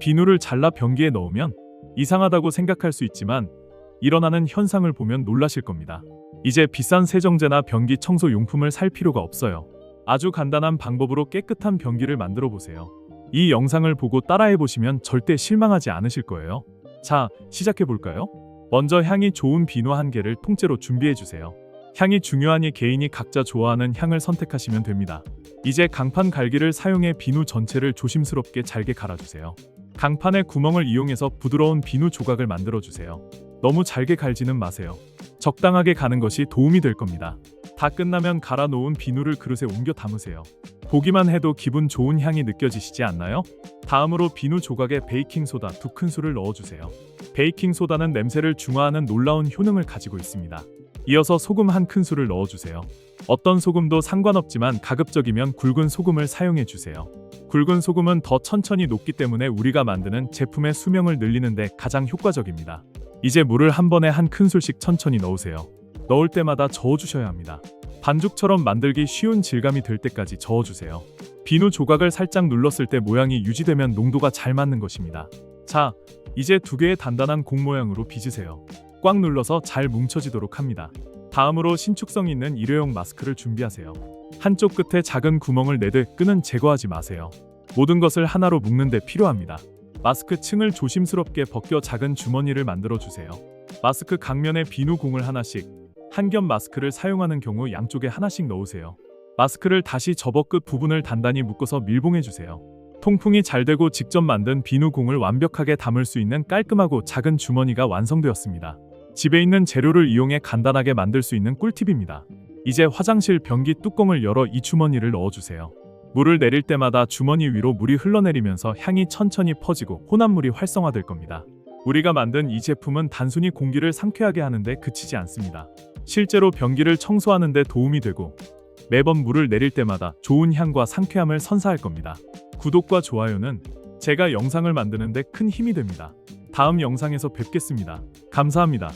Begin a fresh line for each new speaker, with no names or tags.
비누를 잘라 변기에 넣으면 이상하다고 생각할 수 있지만 일어나는 현상을 보면 놀라실 겁니다. 이제 비싼 세정제나 변기 청소 용품을 살 필요가 없어요. 아주 간단한 방법으로 깨끗한 변기를 만들어 보세요. 이 영상을 보고 따라해 보시면 절대 실망하지 않으실 거예요. 자, 시작해 볼까요? 먼저 향이 좋은 비누 한 개를 통째로 준비해 주세요. 향이 중요하니 개인이 각자 좋아하는 향을 선택하시면 됩니다. 이제 강판 갈기를 사용해 비누 전체를 조심스럽게 잘게 갈아주세요. 강판의 구멍을 이용해서 부드러운 비누 조각을 만들어 주세요. 너무 잘게 갈지는 마세요. 적당하게 가는 것이 도움이 될 겁니다. 다 끝나면 갈아 놓은 비누를 그릇에 옮겨 담으세요. 보기만 해도 기분 좋은 향이 느껴지시지 않나요? 다음으로 비누 조각에 베이킹 소다 두 큰술을 넣어 주세요. 베이킹 소다는 냄새를 중화하는 놀라운 효능을 가지고 있습니다. 이어서 소금 한 큰술을 넣어 주세요. 어떤 소금도 상관없지만 가급적이면 굵은 소금을 사용해 주세요. 굵은 소금은 더 천천히 녹기 때문에 우리가 만드는 제품의 수명을 늘리는데 가장 효과적입니다. 이제 물을 한 번에 한 큰술씩 천천히 넣으세요. 넣을 때마다 저어주셔야 합니다. 반죽처럼 만들기 쉬운 질감이 될 때까지 저어주세요. 비누 조각을 살짝 눌렀을 때 모양이 유지되면 농도가 잘 맞는 것입니다. 자, 이제 두 개의 단단한 공 모양으로 빚으세요. 꽉 눌러서 잘 뭉쳐지도록 합니다. 다음으로 신축성 있는 일회용 마스크를 준비하세요. 한쪽 끝에 작은 구멍을 내듯 끈은 제거하지 마세요. 모든 것을 하나로 묶는 데 필요합니다. 마스크 층을 조심스럽게 벗겨 작은 주머니를 만들어 주세요. 마스크 각면에 비누 공을 하나씩, 한 겹 마스크를 사용하는 경우 양쪽에 하나씩 넣으세요. 마스크를 다시 접어 끝 부분을 단단히 묶어서 밀봉해 주세요. 통풍이 잘 되고 직접 만든 비누 공을 완벽하게 담을 수 있는 깔끔하고 작은 주머니가 완성되었습니다. 집에 있는 재료를 이용해 간단하게 만들 수 있는 꿀팁입니다. 이제 화장실 변기 뚜껑을 열어 이 주머니를 넣어주세요. 물을 내릴 때마다 주머니 위로 물이 흘러내리면서 향이 천천히 퍼지고 혼합물이 활성화될 겁니다. 우리가 만든 이 제품은 단순히 공기를 상쾌하게 하는데 그치지 않습니다. 실제로 변기를 청소하는 데 도움이 되고 매번 물을 내릴 때마다 좋은 향과 상쾌함을 선사할 겁니다. 구독과 좋아요는 제가 영상을 만드는 데 큰 힘이 됩니다. 다음 영상에서 뵙겠습니다. 감사합니다.